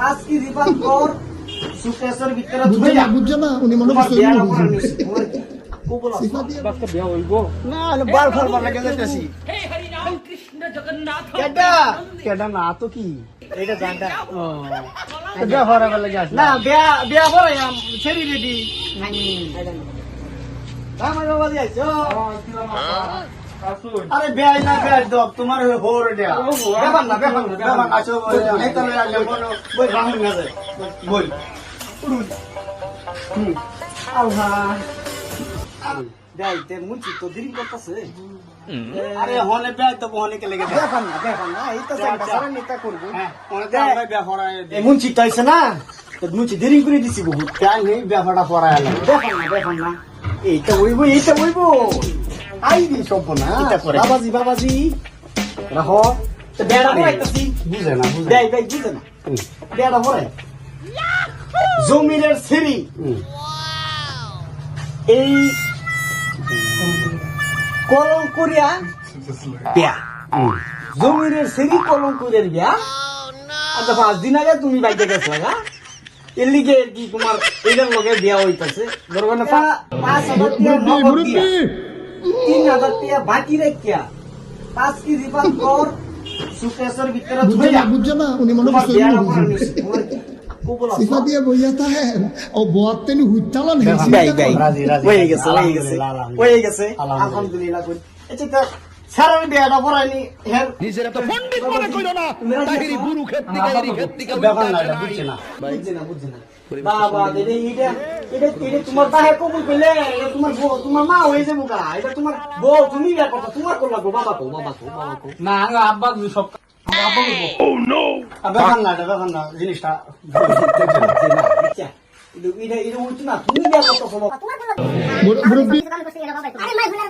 পাঁচ কেজি পান কর সুকেশের ভিতরে বুঝছে না বুঝছে না উনি মনে করছে ছেড়ি রেডি। আরে বিয়া না বিয়া দব তোমার হোর দেয়া ব্যাপার না ব্যাপার না ব্যাপার না আছো এই তো বলো বই রাহুল না যায় বই উড়ুন। হুম। আল্লাহ। দেখাইতে মুচি তো দেরি করতেছে। আরে হনে বিয়া তো হনে কে লেগে ব্যাপার না ব্যাপার না এই তো জানটা সারা নেতা করব। হ্যাঁ অনেক আমরা বিয়া হওয়ার এমন চিন্তা হয়েছে না? তো মুচি দেরি করে দিছি বহুত। তাই নেই ব্যাপারটা পড়ায় আলাম দেখুন না দেখুন না। এইটা উইব এইটা উইব আই দি সব না বাবাজি বাবাজি। রাখো বেড়া পড়াইতেছি বুঝে না বুঝে দেই দেই বুঝে না। বেড়া পড়াই জমিনের সিঁড়ি। এই কলম করিয়া বিয়া জমিনের সিঁড়ি কলম বিয়া আচ্ছা পাঁচ দিন আগে তুমি বাইকে গেছো হ্যাঁ এর লিগে কি তোমার এটার লগে বিয়া হইতাছে। ধরবে না পাঁচ হাজার তিন হাজার টিয়া বাকি রেখিয়া পাঁচ কেজি পান কর সুকেশের ভিতরে বুঝছে ধুইয়া না না উনি মনে করছে বুঝছে। সিফা দিয়ে বইয়া থাকে ও গাই, গাই। রাজি, রাজি, হয়ে গেছে হয়ে গেছে হয়ে গেছে। আলহামদুলিল্লাহ। আলহামদুলিল্লাহ করি আচ্ছা সারার বিয়াটা পড়ায়নি হের নিজের এত পণ্ডিত মনে কইল না তাহিরি গুরু ক্ষেত্রি গাইরি ক্ষেত্রি ব্যাপার না এটা বুঝছে না। বুঝছে না বুঝছে না। বাবা এটা এটা এটা এটা তোমার বাহে কবুল করলে এটা তোমার বউ তোমার মা হয়ে যাব গা। এটা তোমার বউ তুমি বিয়া করতা তোমার করলা গো বাবা কো বাবা কো বাবা কো। না আব্বা সব আমার আব্বা করব আর ব্যাপার না এটা ব্যাপার না জিনিসটা এটা এটা এটা উঠছে না তুমি বিয়া করতা মুরব্বি আরে মাই ভুলার বাচ্চা